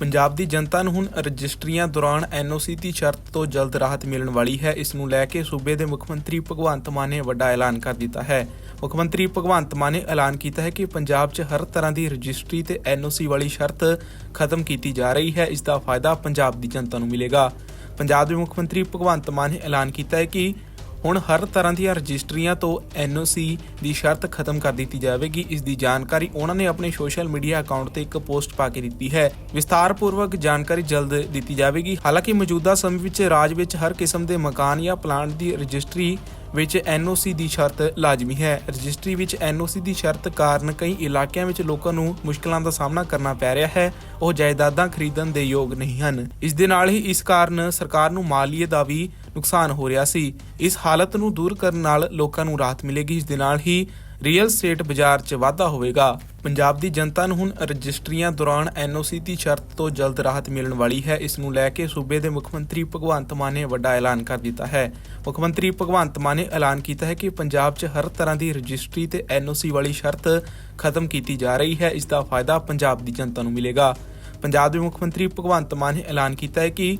ਪੰਜਾਬ ਦੀ ਜਨਤਾ ਨੂੰ ਹੁਣ ਰਜਿਸਟਰੀਆਂ ਦੌਰਾਨ ਐਨਓਸੀ ਦੀ ਸ਼ਰਤ ਤੋਂ ਜਲਦ ਰਾਹਤ ਮਿਲਣ ਵਾਲੀ ਹੈ। ਇਸ ਨੂੰ ਲੈ ਕੇ ਸੂਬੇ ਦੇ ਮੁੱਖ ਮੰਤਰੀ ਭਗਵੰਤ ਮਾਨ ਨੇ ਵੱਡਾ ਐਲਾਨ ਕਰ ਦਿੱਤਾ ਹੈ। ਮੁੱਖ ਮੰਤਰੀ ਭਗਵੰਤ ਮਾਨ ਨੇ ਐਲਾਨ ਕੀਤਾ ਹੈ ਕਿ ਪੰਜਾਬ 'ਚ ਹਰ ਤਰ੍ਹਾਂ ਦੀ ਰਜਿਸਟਰੀ ਤੇ ਐਨਓਸੀ ਵਾਲੀ ਸ਼ਰਤ ਖਤਮ ਕੀਤੀ ਜਾ ਰਹੀ ਹੈ। ਇਸ ਦਾ ਫਾਇਦਾ ਪੰਜਾਬ ਦੀ ਜਨਤਾ ਨੂੰ ਮਿਲੇਗਾ। ਪੰਜਾਬ ਦੇ ਮੁੱਖ ਮੰਤਰੀ ਭਗਵੰਤ ਮਾਨ ਨੇ ਐਲਾਨ ਕੀਤਾ ਹੈ ਕਿ ਹੁਣ ਹਰ ਤਰ੍ਹਾਂ ਦੀਆਂ ਰਜਿਸਟਰੀਆਂ ਤੋਂ ਐਨਓਸੀ ਦੀ ਸ਼ਰਤ ਖਤਮ ਕਰ ਦਿੱਤੀ ਜਾਵੇਗੀ। ਇਸ ਦੀ ਜਾਣਕਾਰੀ ਉਹਨਾਂ ਨੇ ਆਪਣੇ ਸੋਸ਼ਲ ਮੀਡੀਆ ਅਕਾਊਂਟ ਤੇ ਇੱਕ ਪੋਸਟ ਪਾ ਕੇ ਦਿੱਤੀ ਹੈ। ਵਿਸਥਾਰਪੂਰਵਕ ਜਾਣਕਾਰੀ ਜਲਦ ਦਿੱਤੀ ਜਾਵੇਗੀ। ਹਾਲਾਂਕਿ ਮੌਜੂਦਾ ਸਮੇਂ ਵਿੱਚ ਰਾਜ ਵਿੱਚ ਹਰ ਕਿਸਮ ਦੇ ਮਕਾਨ ਜਾਂ ਪਲਾਂਟ ਦੀ ਰਜਿਸਟਰੀ ਵਿੱਚ ਐਨਓਸੀ ਦੀ ਸ਼ਰਤ ਲਾਜ਼ਮੀ ਹੈ। ਰਜਿਸਟਰੀ ਵਿੱਚ ਐਨਓਸੀ ਦੀ ਸ਼ਰਤ ਕਾਰਨ ਕਈ ਇਲਾਕਿਆਂ ਵਿੱਚ ਲੋਕਾਂ ਨੂੰ ਮੁਸ਼ਕਲਾਂ ਦਾ ਸਾਹਮਣਾ ਕਰਨਾ ਪੈ ਰਿਹਾ ਹੈ। ਉਹ ਜਾਇਦਾਦਾਂ ਖਰੀਦਣ ਦੇ ਯੋਗ ਨਹੀਂ ਹਨ। ਇਸ ਦੇ ਨਾਲ ਹੀ ਇਸ ਕਾਰਨ ਸਰਕਾਰ ਨੂੰ ਮਾਲੀਏ ਦਾ ਵੀ ਨੁਕਸਾਨ ਹੋ ਰਿਹਾ ਸੀ। ਇਸ ਹਾਲਤ ਨੂੰ ਦੂਰ ਕਰਨ ਨਾਲ ਲੋਕਾਂ ਨੂੰ ਰਾਹਤ ਮਿਲੇਗੀ। ਇਸ ਦੇ ਨਾਲ ਹੀ ਰੀਅਲ ਸਟੇਟ ਬਾਜ਼ਾਰ 'ਚ ਵਾਧਾ ਹੋਵੇਗਾ। ਪੰਜਾਬ ਦੀ ਜਨਤਾ ਨੂੰ ਹੁਣ ਰਜਿਸਟਰੀਆਂ ਦੌਰਾਨ ਐਨਓਸੀ ਦੀ ਸ਼ਰਤ ਤੋਂ ਜਲਦ ਰਾਹਤ ਮਿਲਣ ਵਾਲੀ ਹੈ। ਇਸ ਨੂੰ ਲੈ ਕੇ ਸੂਬੇ ਦੇ ਮੁੱਖ ਮੰਤਰੀ ਭਗਵੰਤ ਮਾਨ ਨੇ ਵੱਡਾ ਐਲਾਨ ਕਰ ਦਿੱਤਾ ਹੈ। ਮੁੱਖ ਮੰਤਰੀ ਭਗਵੰਤ ਮਾਨ ਨੇ ਐਲਾਨ ਕੀਤਾ ਹੈ ਕਿ ਪੰਜਾਬ 'ਚ ਹਰ ਤਰ੍ਹਾਂ ਦੀ ਰਜਿਸਟਰੀ ਤੇ ਐਨਓਸੀ ਵਾਲੀ ਸ਼ਰਤ ਖਤਮ ਕੀਤੀ ਜਾ ਰਹੀ ਹੈ। ਇਸ ਦਾ ਫਾਇਦਾ ਪੰਜਾਬ ਦੀ ਜਨਤਾ ਨੂੰ ਮਿਲੇਗਾ। ਪੰਜਾਬ ਦੇ ਮੁੱਖ ਮੰਤਰੀ ਭਗਵੰਤ ਮਾਨ ਨੇ ਐਲਾਨ ਕੀਤਾ ਹੈ ਕਿ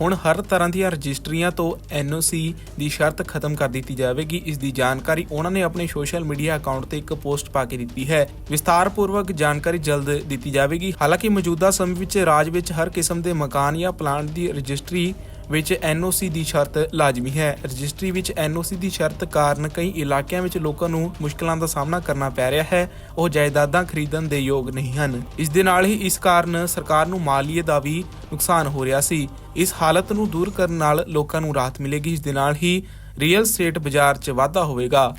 ਹੁਣ ਹਰ ਤਰ੍ਹਾਂ ਦੀਆਂ ਰਜਿਸਟਰੀਆਂ ਤੋਂ ਐਨਓਸੀ ਦੀ ਸ਼ਰਤ ਖਤਮ ਕਰ ਦਿੱਤੀ ਜਾਵੇਗੀ। ਇਸ ਦੀ ਜਾਣਕਾਰੀ ਉਹਨਾਂ ਨੇ ਆਪਣੇ ਸੋਸ਼ਲ ਮੀਡੀਆ ਅਕਾਊਂਟ ਤੇ ਇੱਕ ਪੋਸਟ ਪਾ ਕੇ ਦਿੱਤੀ ਹੈ। ਵਿਸਥਾਰਪੂਰਵਕ ਜਾਣਕਾਰੀ ਜਲਦ ਦਿੱਤੀ ਜਾਵੇਗੀ। ਹਾਲਾਂਕਿ ਮੌਜੂਦਾ ਸਮੇਂ ਵਿੱਚ ਰਾਜ ਵਿੱਚ ਹਰ ਕਿਸਮ ਦੇ ਮਕਾਨ ਜਾਂ ਪਲਾਂਟ ਦੀ ਰਜਿਸਟਰੀ ਵਿੱਚ ਐਨਓਸੀ ਦੀ ਸ਼ਰਤ ਲਾਜ਼ਮੀ ਹੈ। ਰਜਿਸਟਰੀ ਵਿੱਚ ਐਨਓਸੀ ਦੀ ਸ਼ਰਤ ਕਾਰਨ ਕਈ ਇਲਾਕਿਆਂ ਵਿੱਚ ਲੋਕਾਂ ਨੂੰ ਮੁਸ਼ਕਲਾਂ ਦਾ ਸਾਹਮਣਾ ਕਰਨਾ ਪੈ ਰਿਹਾ ਹੈ। ਉਹ ਜਾਇਦਾਦਾਂ ਖਰੀਦਣ ਦੇ ਯੋਗ ਨਹੀਂ ਹਨ। ਇਸ ਦੇ ਨਾਲ ਹੀ ਇਸ ਕਾਰਨ ਸਰਕਾਰ ਨੂੰ ਮਾਲੀਏ ਦਾ ਵੀ ਨੁਕਸਾਨ ਹੋ ਰਿਹਾ ਸੀ। ਇਸ ਹਾਲਤ ਨੂੰ ਦੂਰ ਕਰਨ ਨਾਲ ਲੋਕਾਂ ਨੂੰ ਰਾਹਤ ਮਿਲੇਗੀ। ਇਸ ਦੇ ਨਾਲ ਹੀ ਰੀਅਲ ਸਟੇਟ ਬਾਜ਼ਾਰ 'ਚ ਵਾਧਾ ਹੋਵੇਗਾ।